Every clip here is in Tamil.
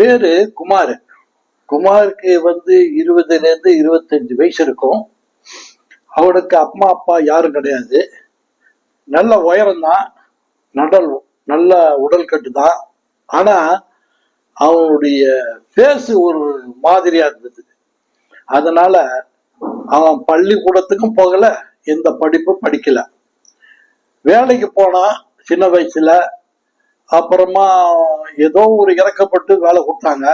பேரு குமார். குமாருக்கு வந்து இருபதுல இருந்து இருபத்தஞ்சு வயசு இருக்கும். அவனுக்கு அம்மா அப்பா யாரும் கிடையாது. நல்ல உயரம்தான் நடல் நல்ல உடல் கட்டு தான். ஆனா அவனுடைய ஃபேஸ் ஒரு மாதிரியா இருந்தது. அதனால அவன் பள்ளிக்கூடத்துக்கும் போகல எந்த படிப்பும் படிக்கல. வேலைக்கு போனான் சின்ன வயசுல அப்புறமா ஏதோ ஒரு இறக்கப்பட்டு வேலை கொடுத்தாங்க.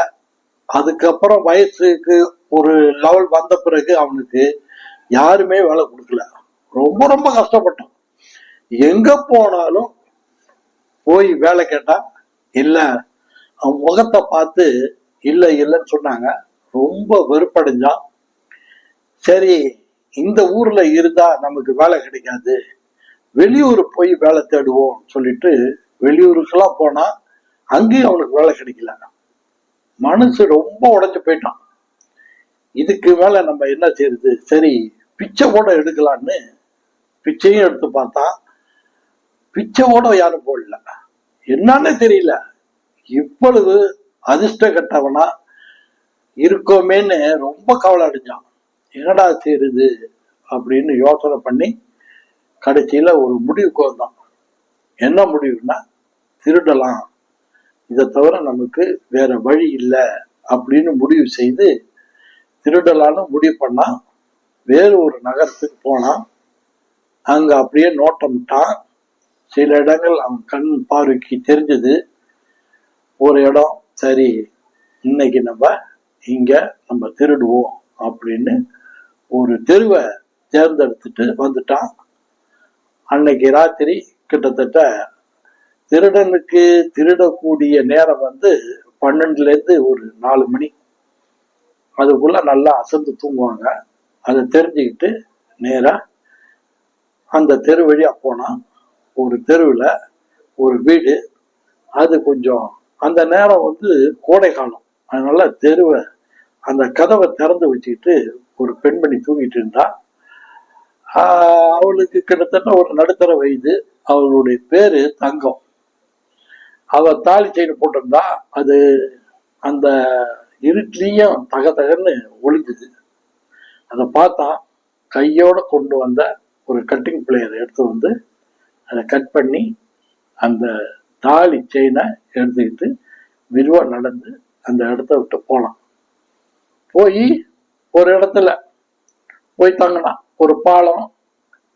அதுக்கப்புறம் வயசுக்கு ஒரு லெவல் வந்த பிறகு அவனுக்கு யாருமே வேலை கொடுக்கல. ரொம்ப ரொம்ப கஷ்டப்பட்டான். எங்க போனாலும் போய் வேலை கேட்டா இல்ல அவன் முகத்தை பார்த்து இல்லை இல்லைன்னு சொன்னாங்க. ரொம்ப வெறுப்படைஞ்சான். சரி இந்த ஊர்ல இருந்தா நமக்கு வேலை கிடைக்காது. வெளியூர் போய் வேலை தேடுவோம் சொல்லிட்டு வெளியூருக்கெல்லாம் போனா அங்கேயும் அவனுக்கு வேலை கிடைக்கல மனசு ரொம்ப உடஞ்சு போயிட்டான். இதுக்கு மேல நம்ம என்ன செய்யறது சரி பிச்சை கூட எடுக்கலான்னு பிச்சையும் எடுத்து பார்த்தா பிச்சை கூட யாரும் போடல. என்னன்னு தெரியல. இவ்வளவு அதிர்ஷ்ட கட்டவனா இருக்கோமேன்னு ரொம்ப கவலை அடைஞ்சான். என்னடா செய்யறது அப்படின்னு யோசனை பண்ணி கடைசியில ஒரு முடிவுக்கு வந்தான். என்ன முடிவுன்னா திருடலாம். இதை தவிர நமக்கு வேற வழி இல்லை அப்படின்னு முடிவு செய்து திருடலான்னு முடிவு பண்ணா வேறு ஒரு நகரத்துக்கு போனான் அங்க அப்படியே நோட்டம்ட்டான். சில இடங்கள் அவன் கண் பார்வைக்கு தெரிஞ்சது. ஒரு இடம் சரி இன்னைக்கு நம்ம இங்க நம்ம திருடுவோம் அப்படின்னு ஒரு தெருவை தேர்ந்தெடுத்துட்டு வந்துட்டான். அன்னைக்கு ராத்திரி கிட்டத்தட்ட திருடனுக்கு திருடக்கூடிய நேரம் வந்து பன்னெண்டுல இருந்து ஒரு நாலு மணி. அதுக்குள்ள நல்லா அசந்து தூங்குவாங்க. அதை தெரிஞ்சுக்கிட்டு நேரா அந்த தெரு வழியா போனா ஒரு தெருவில் ஒரு வீடு. அது கொஞ்சம் அந்த நேரம் வந்து கோடை காலம். அதனால தெருவை அந்த கதவை திறந்து வச்சுக்கிட்டு ஒரு பெண்மணி தூங்கிட்டு இருந்தா. அவளுக்கு கிட்டத்தட்ட ஒரு நடுத்தர வயது. அவளுடைய பேரு தங்கம். அவ தாலி செயின் போட்டிருந்தா அது அந்த இருட்லயும் தக தகன்னு ஒளிஞ்சுது. அதை பார்த்தா கையோட கொண்டு வந்த ஒரு கட்டிங் பிளேயரை எடுத்து வந்து அதை கட் பண்ணி அந்த தாலி செயினை எடுத்துக்கிட்டு மெதுவா நடந்து அந்த இடத்த விட்டு போகலாம் போய் ஒரு இடத்துல போய் தங்கினான். ஒரு பாலம்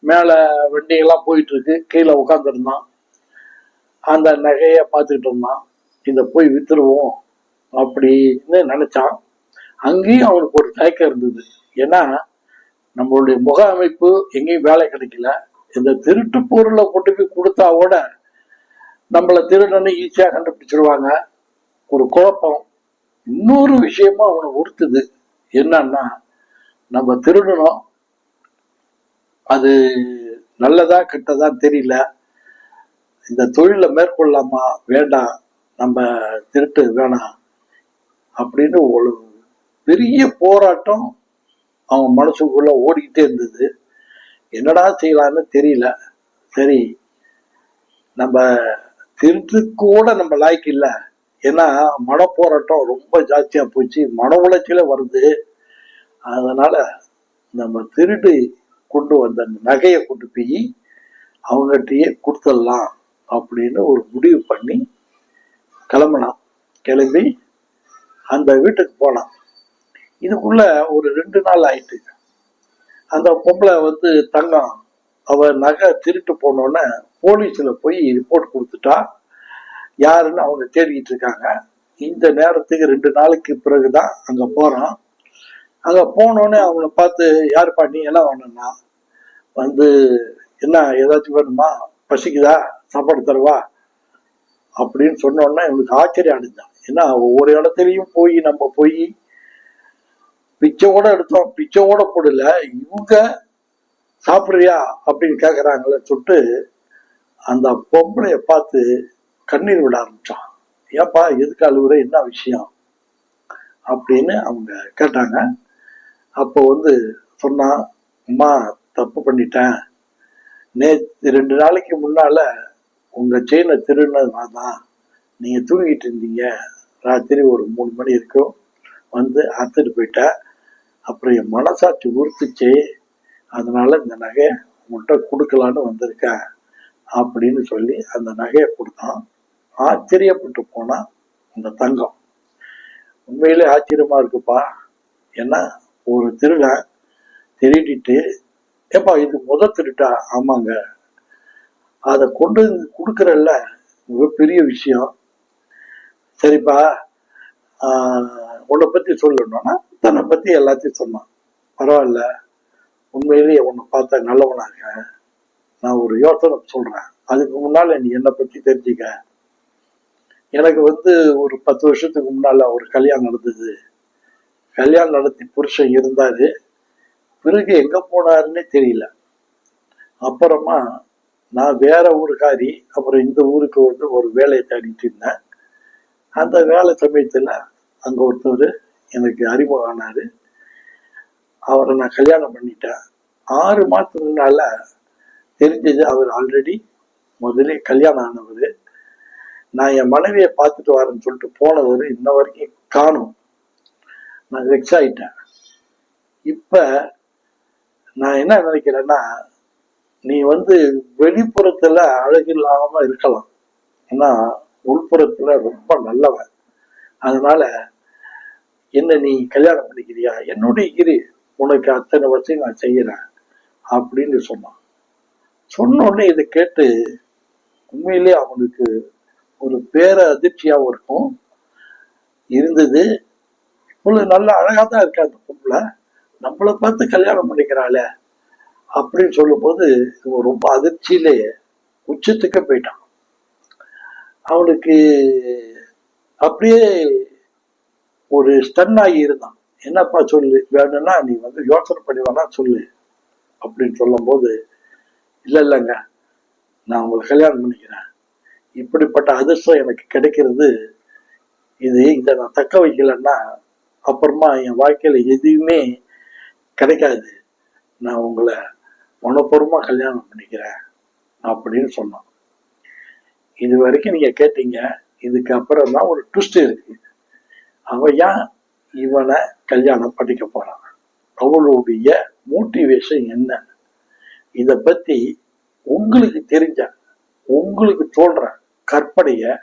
மேலே வண்டியெல்லாம் போயிட்டு இருக்கு கீழே உட்காந்துருந்தான் அந்த நகையை பார்த்துக்கிட்டு இருந்தான். இதை போய் வித்துருவோம் அப்படின்னு நினச்சான். அங்கேயும் அவனுக்கு ஒரு தயக்கம் இருந்தது. ஏன்னா நம்மளுடைய முக அமைப்பு எங்கேயும் வேலை கிடைக்கல. இந்த திருட்டு பொருளை கொண்டு போய் கொடுத்தா கூட நம்மளை திருடன்னு ஈஸியாக கண்டுபிடிச்சிருவாங்க. ஒரு குழப்பம். இன்னொரு விஷயமும் அவனை உறுத்துது. என்னன்னா நம்ம திருடணும். அது நல்லதா கெட்டதா தெரியல. இந்த தொழிலை மேற்கொள்ளாமா வேண்டாம் நம்ம திருட்டு வேணாம் அப்படின்னு ஒரு பெரிய போராட்டம் அவன் மனசுக்குள்ள ஓடிக்கிட்டே இருந்தது. என்னடா செய்யலான்னு தெரியல. சரி நம்ம திருட்டு கூட நம்ம லாய்க்கு இல்லை. ஏன்னா மன போராட்டம் ரொம்ப ஜாஸ்தியாக போச்சு. மன உளைச்சலே வருது. அதனால நம்ம திருட்டு கொண்டு வந்த அந்த நகையை கொண்டு போய் அவங்ககிட்டயே கொடுத்துடலாம் அப்படின்னு ஒரு முடிவு பண்ணி கிளம்பினான். கிளம்பி அந்த வீட்டுக்கு போனான். இதுக்குள்ள ஒரு ரெண்டு நாள் ஆயிட்டு. அந்த பொம்பளை வந்து தங்கம் அவ நகை திருட்டு போனோடனே போலீஸில் போய் ரிப்போர்ட் கொடுத்துட்டா. யாருன்னு அவங்க தேடிக்கிட்டு இருக்காங்க. இந்த நேரத்துக்கு ரெண்டு நாளைக்கு பிறகுதான் அங்க போறான். அங்கே போனோடனே அவங்கள பார்த்து யாருப்பா நீ என்ன வேணும்னா வந்து என்ன ஏதாச்சும் வேணுமா? பசிக்குதா? சாப்பாடு தருவா? அப்படின்னு சொன்ன இவனுக்கு ஆச்சரியம் அடைஞ்சான் ஏன்னா ஒவ்வொரு இடத்துலையும் போய் நம்ம போய் பிச்சையோட எடுத்தோம். பிச்சையோட போடல. இவங்க சாப்பிட்றியா? அப்படின்னு கேட்குறாங்களே சொல்லிட்டு அந்த பொம்பளைய பார்த்து கண்ணீர் விட ஆரம்பிச்சான். ஏப்பா எதுக்கு அழுகுற என்ன விஷயம்? அப்படின்னு அவங்க கேட்டாங்க. அப்போ வந்து சொன்னான் அம்மா தப்பு பண்ணிட்டேன். நேற்று ரெண்டு நாளைக்கு முன்னால உங்க செயினை திருடினது நான் தான் நீங்க தூங்கிட்டு இருந்தீங்க. ராத்திரி ஒரு மூணு மணி இருக்கும் வந்து அறுத்துட்டு போயிட்டேன். அப்புறம் என் மனசாட்சி உறுத்துச்சு. அதனால இந்த நகையை உங்கள்கிட்ட கொடுக்கலான்னு வந்திருக்கேன். அப்படின்னு சொல்லி அந்த நகையை கொடுத்தான். ஆச்சரியப்பட்டு போனா அந்த தங்கம். உண்மையிலே ஆச்சரியமா இருக்குப்பா. ஏன்னா ஒரு திருடன் திருடிட்டு ஏப்பா இது முத திருட்டா? ஆமாங்க. அதை கொண்டு வந்து கொடுக்குறல்ல. மிகப்பெரிய விஷயம். சரிப்பா. ஆஹ், உன்னை பத்தி சொல்லணும்னா தன்னை பத்தி எல்லாத்தையும் சொன்னான். பரவாயில்ல. உண்மையிலேயே உன்னை பார்த்தா நல்லவனாக. நான் ஒரு யோசனை சொல்றேன். அதுக்கு முன்னால நீ என்னை பத்தி தெரிஞ்சுக்க. எனக்கு வந்து ஒரு பத்து வருஷத்துக்கு முன்னால் ஒரு கல்யாணம் நடந்தது. கல்யாணம் நடத்தி புருஷன் இருந்தார். பிறகு எங்கே போனாருன்னே தெரியல. அப்புறமா நான் வேற ஊருக்காரி அப்புறம் இந்த ஊருக்கு வந்து ஒரு வேலையை தேடிட்டு இருந்தேன். அந்த வேலை சமயத்தில் அங்கே ஒருத்தர் எனக்கு அறிமுகம் ஆனார். அவரை நான் கல்யாணம் பண்ணிட்டேன். ஆறு மாதத்துனால தெரிஞ்சது அவர் ஆல்ரெடி முதலே கல்யாணம் ஆனவர். நான் என் மனைவியை பார்த்துட்டு வரேன்னு சொல்லிட்டு போனவர் இன்ன வரைக்கும் காணும். நான் வெக்ஸ் ஆகிட்டேன் இப்போ நான் என்ன நினைக்கிறேன்னா நீ வந்து வெளிப்புறத்தில் அழகு இருக்கலாம். ஏன்னா உள்புறத்தில் ரொம்ப நல்லவன். அதனால என்ன நீ கல்யாணம் பண்ணிக்கிறியா? என்னுடைய இரு உனக்கு அத்தனை வருஷம் நான் செய்கிறேன் அப்படின்னு சொன்னான். சொன்ன உடனே இதை கேட்டு உண்மையிலே அவனுக்கு ஒரு பேர அதிர்ச்சியாகவும் இருக்கும். இருந்தது பொண்ணு நல்ல அழகாக தான் இருக்கா அந்த பொம்பளை? நம்மளை பார்த்து கல்யாணம் பண்ணிக்கிறாளே அப்படின்னு சொல்லும்போது இவன் ரொம்ப அதிர்ச்சியிலேயே உச்சத்துக்கு போயிட்டான் அவனுக்கு அப்படியே ஒரு ஸ்டன் ஆகி இருந்தான். என்னப்பா சொல்லு? வேணும்னா நீ வந்து யோசனை பண்ணி வேணா சொல்லு அப்படின்னு சொல்லும்போது இல்லை இல்லைங்க நான் உங்களை கல்யாணம் பண்ணிக்கிறேன். இப்படிப்பட்ட அதிர்ஷ்டம் எனக்கு கிடைக்கிறது. இது இதை நான் தக்க வைக்கலைன்னா அப்புறமா என் வாழ்க்கையில எதுவுமே கிடைக்காது. நான் உங்களை மனப்பூர்வமா கல்யாணம் பண்ணிக்கிறேன் அப்படின்னு சொன்னான். இது வரைக்கும் நீங்க கேட்டீங்க. இதுக்கு அப்புறம் தான் ஒரு ட்விஸ்ட் இருக்கு. அவன் ஏன் இவனை கல்யாணம் பண்ணிக்க போறான்? அவளுடைய மோட்டிவேஷன் என்ன? இத பத்தி உங்களுக்கு தெரிஞ்ச உங்களுக்கு சொல்ற கற்பனைய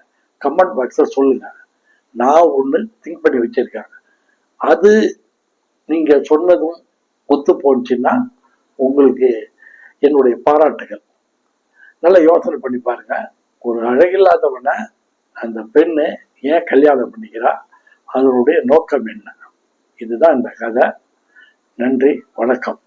கமெண்ட் பாக்ஸ்ல சொல்லுங்க. நான் ஒண்ணு திங்க் பண்ணி வச்சிருக்கேன். அது நீங்க சொன்னதும் ஒத்து போச்சுன்னா உங்களுக்கு என்னுடைய பாராட்டுகள். நல்லா யோசனை பண்ணி பாருங்க. ஒரு அழகில்லாதவனை அந்த பெண்ணு ஏன் கல்யாணம் பண்ணிக்கிறா? அதனுடைய நோக்கம் என்ன? இதுதான் இந்த கதை. நன்றி வணக்கம்.